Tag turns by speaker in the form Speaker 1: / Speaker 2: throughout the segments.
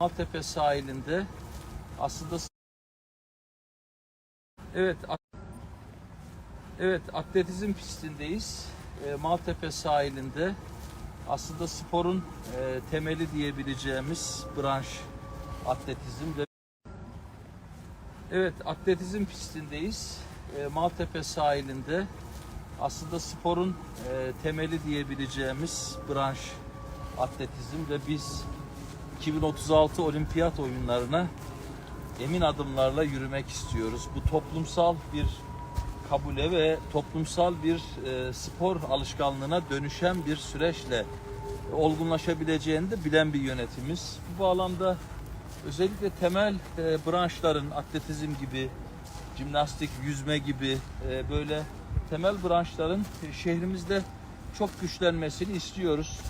Speaker 1: Maltepe sahilinde aslında Evet Evet atletizm pistindeyiz. E, Maltepe sahilinde aslında sporun e, temeli diyebileceğimiz branş atletizm ve Evet atletizm pistindeyiz. E, Maltepe sahilinde aslında sporun e, temeli diyebileceğimiz branş atletizm ve biz 2036 olimpiyat oyunlarına emin adımlarla yürümek istiyoruz. Bu toplumsal bir kabule ve toplumsal bir e, spor alışkanlığına dönüşen bir süreçle olgunlaşabileceğini de bilen bir yönetimiz. Bu bağlamda özellikle temel e, branşların atletizm gibi, jimnastik, yüzme gibi e, böyle temel branşların şehrimizde çok güçlenmesini istiyoruz.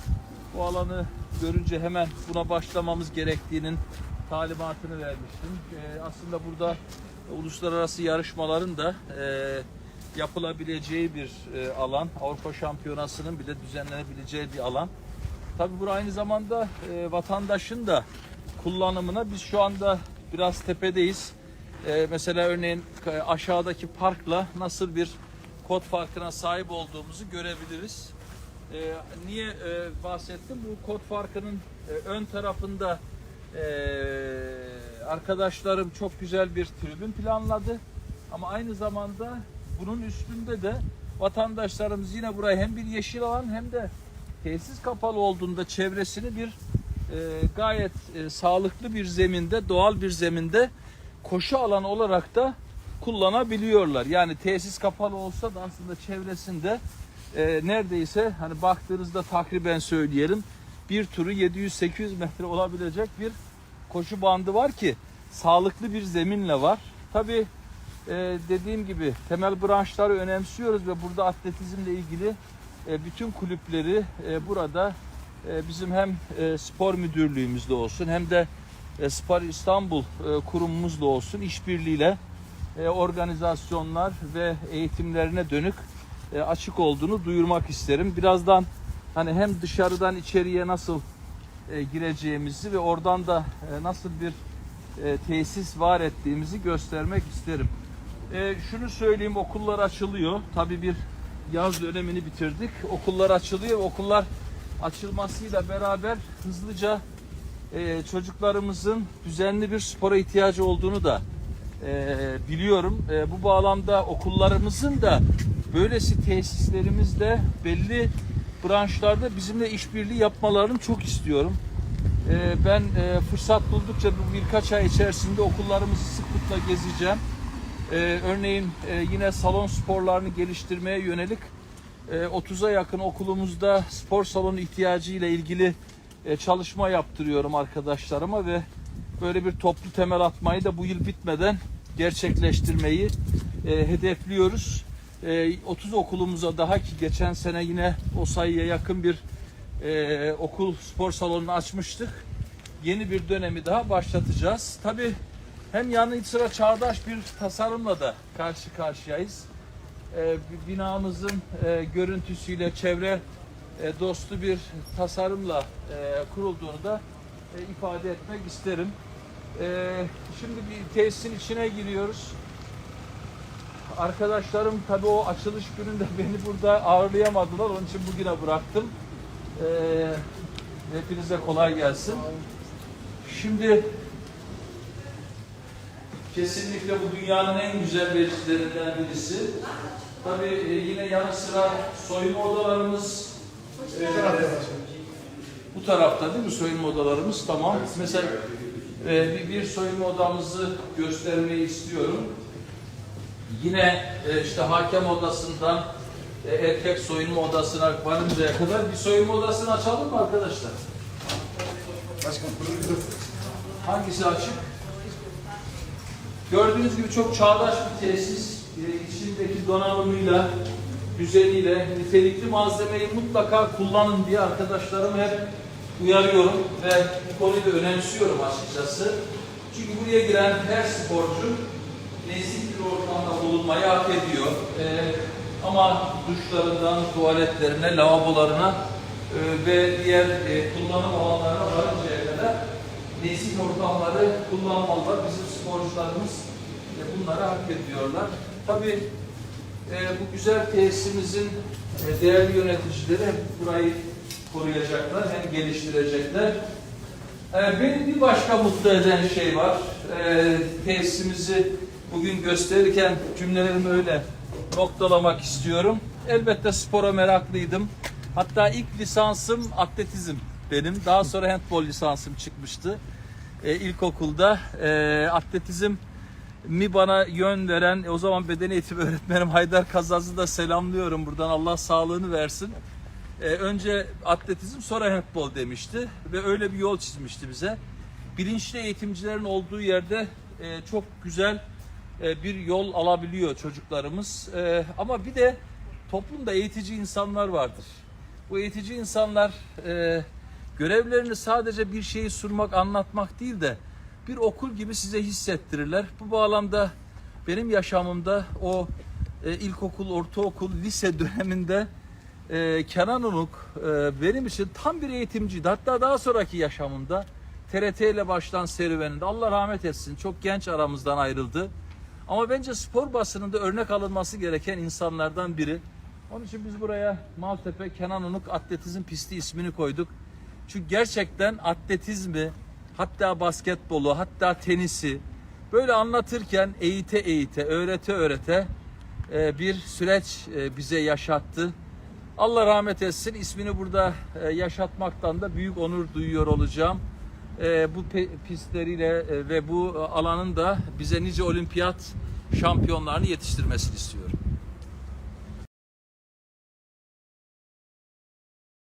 Speaker 1: Bu alanı görünce hemen buna başlamamız gerektiğinin talimatını vermiştim. E, aslında burada uluslararası yarışmaların da e, yapılabileceği bir e, alan. Avrupa Şampiyonası'nın bile düzenlenebileceği bir alan. Tabii bu aynı zamanda e, vatandaşın da kullanımına biz şu anda biraz tepedeyiz. Mesela örneğin aşağıdaki parkla nasıl bir kod farkına sahip olduğumuzu görebiliriz. E, niye e, bahsettim? Bu kod farkının e, ön tarafında e, arkadaşlarım çok güzel bir tribün planladı. Ama aynı zamanda bunun üstünde de vatandaşlarımız yine burayı hem bir yeşil alan hem de tesis kapalı olduğunda çevresini bir e, gayet e, sağlıklı bir zeminde, doğal bir zeminde koşu alanı olarak da kullanabiliyorlar. Yani tesis kapalı olsa da aslında çevresinde e, neredeyse hani baktığınızda takriben söyleyelim bir turu 700-800 metre olabilecek bir koşu bandı var ki sağlıklı bir zeminle var. Tabi dediğim gibi temel branşları önemsiyoruz ve burada atletizmle ilgili e, bütün kulüpleri e, burada e, bizim hem e, spor müdürlüğümüzde olsun hem de e, Spor İstanbul e, kurumumuzla olsun işbirliğiyle e, organizasyonlar ve eğitimlerine dönük e, açık olduğunu duyurmak isterim. Birazdan hani hem dışarıdan içeriye nasıl e, gireceğimizi ve oradan da e, nasıl bir tesis var ettiğimizi göstermek isterim. Şunu söyleyeyim okullar açılıyor. Tabii bir yaz dönemini bitirdik. Okullar açılıyor. Okullar açılmasıyla beraber hızlıca çocuklarımızın düzenli bir spora ihtiyacı olduğunu da e, biliyorum. E, bu bağlamda okullarımızın da böylesi tesislerimizde belli branşlarda bizimle işbirliği yapmalarını çok istiyorum. E, ben e, fırsat buldukça bu birkaç ay içerisinde okullarımızı sıklıkla gezeceğim. Ee, örneğin e, yine salon sporlarını geliştirmeye yönelik e, 30'a yakın okulumuzda spor salonu ihtiyacı ile ilgili e, çalışma yaptırıyorum arkadaşlarıma ve böyle bir toplu temel atmayı da bu yıl bitmeden gerçekleştirmeyi e, hedefliyoruz. E, 30 okulumuza daha ki geçen sene yine o sayıya yakın bir e, okul spor salonunu açmıştık. Yeni bir dönemi daha başlatacağız. Tabii hem yanı sıra çağdaş bir tasarımla da karşı karşıyayız. Ee, binamızın e, görüntüsüyle çevre e, dostu bir tasarımla e, kurulduğunu da e, ifade etmek isterim. E, şimdi bir tesisin içine giriyoruz. Arkadaşlarım tabii o açılış gününde beni burada ağırlayamadılar. Onun için bugüne bıraktım. E, hepinize kolay gelsin. Şimdi Kesinlikle bu dünyanın en güzel meclislerinden birisi. Tabii e, yine yanı sıra soyunma odalarımız e, bu tarafta değil mi soyunma odalarımız? Tamam. Mesela bir, bir soyunma odamızı göstermeyi istiyorum. Yine e, işte hakem odasından e, erkek soyunma odasına varıncaya kadar bir soyunma odasını açalım mı arkadaşlar?
Speaker 2: Başkanım,
Speaker 1: Hangisi açık? Gördüğünüz gibi çok çağdaş bir tesis. Ee, içindeki donanımıyla, düzeniyle, nitelikli malzemeyi mutlaka kullanın diye arkadaşlarımı hep uyarıyorum ve bu konuyu da önemsiyorum açıkçası. Çünkü buraya giren her sporcu nezih bir ortamda bulunmayı hak ediyor. Ee, ama duşlarından tuvaletlerine, lavabolarına e, ve diğer e, kullanım alanlarına varıncaya kadar nesil ortamları kullanmalılar. Bizim sporcularımız e, bunları hak ediyorlar. Tabii e, bu güzel tesisimizin e, değerli yöneticileri burayı koruyacaklar, hem geliştirecekler. E, beni bir başka mutlu eden şey var. E, tesisimizi bugün gösterirken cümlelerimi öyle noktalamak istiyorum. Elbette spora meraklıydım. Hatta ilk lisansım atletizm benim. Daha sonra handbol lisansım çıkmıştı. E, ilkokulda e, atletizm mi bana yön veren o zaman beden eğitimi öğretmenim Haydar Kazaz'ı da selamlıyorum buradan Allah sağlığını versin. E, önce atletizm sonra handbol demişti ve öyle bir yol çizmişti bize. Bilinçli eğitimcilerin olduğu yerde e, çok güzel e, bir yol alabiliyor çocuklarımız. E, ama bir de toplumda eğitici insanlar vardır. Bu eğitici insanlar e, görevlerini sadece bir şeyi sunmak, anlatmak değil de bir okul gibi size hissettirirler. Bu bağlamda benim yaşamımda o e, ilkokul, ortaokul, lise döneminde e, Kenan Unuk e, benim için tam bir eğitimciydi. Hatta daha sonraki yaşamımda TRT ile baştan serüveninde Allah rahmet etsin çok genç aramızdan ayrıldı. Ama bence spor basınında örnek alınması gereken insanlardan biri. Onun için biz buraya Maltepe Kenan Unuk Atletizm Pisti ismini koyduk. Çünkü gerçekten atletizmi, hatta basketbolu, hatta tenisi böyle anlatırken eğite eğite, öğrete öğrete e, bir süreç e, bize yaşattı. Allah rahmet etsin. ismini burada e, yaşatmaktan da büyük onur duyuyor olacağım. E, Bu pistleriyle e, ve bu alanın da bize nice olimpiyat şampiyonlarını yetiştirmesini istiyorum.